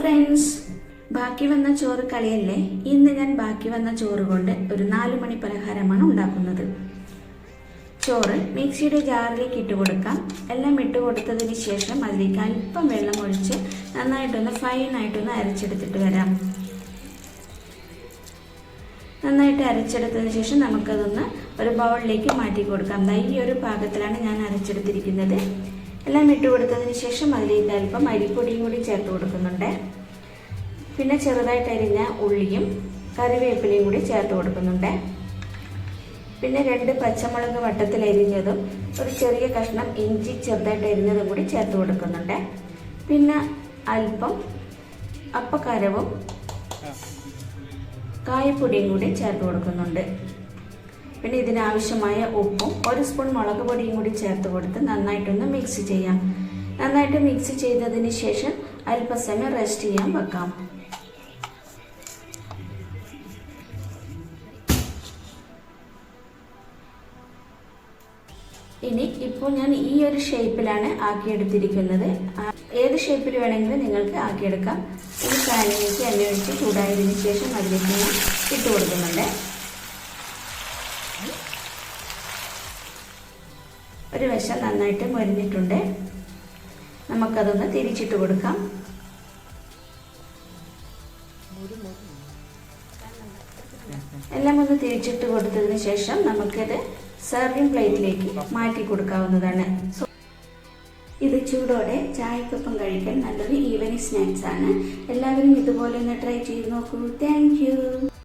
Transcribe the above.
Friends ബാക്കി വന്ന ചോറ് കളിയല്ലേ? ഇന്ന് ഞാൻ ബാക്കി വന്ന ചോറ് കൊണ്ട് ഒരു നാല് മണി പലഹാരമാണ് ഉണ്ടാക്കുന്നത്. ചോറ് മിക്സിയുടെ ജാറിലേക്ക് ഇട്ട് കൊടുക്കാം. എല്ലാം ഇട്ട് കൊടുത്തതിന് ശേഷം അതിലേക്ക് അല്പം വെള്ളം ഒഴിച്ച് നന്നായിട്ടൊന്ന് ഫൈനായിട്ടൊന്ന് അരച്ചെടുത്തിട്ട് വരാം. നന്നായിട്ട് അരച്ചെടുത്തതിന് ശേഷം നമുക്കതൊന്ന് ഒരു ബൗളിലേക്ക് മാറ്റി കൊടുക്കാം. ഈ ഒരു പാകത്തിലാണ് ഞാൻ അരച്ചെടുത്തിരിക്കുന്നത്. എല്ലാം ഇട്ട് കൊടുത്തതിന് ശേഷം അതിലേക്ക് അല്പം അരിപ്പൊടിയും കൂടി ചേർത്ത് കൊടുക്കുന്നുണ്ട്. പിന്നെ ചെറുതായിട്ട് അരിഞ്ഞ ഉള്ളിയും കറിവേപ്പിലയും കൂടി ചേർത്ത് കൊടുക്കുന്നുണ്ട്. പിന്നെ രണ്ട് പച്ചമുളക് വട്ടത്തിൽ അരിഞ്ഞതും ഒരു ചെറിയ കഷ്ണം ഇഞ്ചി ചെറുതായിട്ട് അരിഞ്ഞതും കൂടി ചേർത്ത് കൊടുക്കുന്നുണ്ട്. പിന്നെ അല്പം അപ്പക്കാരവും കായപ്പൊടിയും കൂടി ചേർത്ത് കൊടുക്കുന്നുണ്ട്. പിന്നെ ഇതിനാവശ്യമായ ഉപ്പും ഒരു സ്പൂൺ മുളക് പൊടിയും കൂടി ചേർത്ത് കൊടുത്ത് നന്നായിട്ടൊന്ന് മിക്സ് ചെയ്യാം. നന്നായിട്ട് മിക്സ് ചെയ്തതിന് ശേഷം അല്പസമയം റെസ്റ്റ് ചെയ്യാൻ വെക്കാം. ഇനി ഇപ്പോൾ ഞാൻ ഈ ഒരു ഷേപ്പിലാണ് ആക്കിയെടുത്തിരിക്കുന്നത്. ഏത് ഷേപ്പിൽ വേണമെങ്കിലും നിങ്ങൾക്ക് ആക്കിയെടുക്കാം. ഈ പാനിലേക്ക് എണ്ണ ഒഴിച്ച് ചൂടായതിനു ശേഷം അതിലേക്ക് ഞാൻ ഇട്ട് കൊടുക്കുന്നുണ്ട്. ഒരു വശം നന്നായിട്ട് മൊരിഞ്ഞിട്ടുണ്ട്. നമുക്കതൊന്ന് തിരിച്ചിട്ട് കൊടുക്കാം. എല്ലാം ഒന്ന് തിരിച്ചിട്ട് കൊടുത്തതിന് ശേഷം നമുക്കിത് സെർവിങ് പ്ലേറ്റിലേക്ക് മാറ്റി കൊടുക്കാവുന്നതാണ്. ഇത് ചൂടോടെ ചായക്കൊപ്പം കഴിക്കാൻ നല്ലൊരു ഈവനിങ് സ്നാക്സ് ആണ്. എല്ലാവരും ഇതുപോലെ ഒന്ന് ട്രൈ ചെയ്ത് നോക്കൂ. താങ്ക്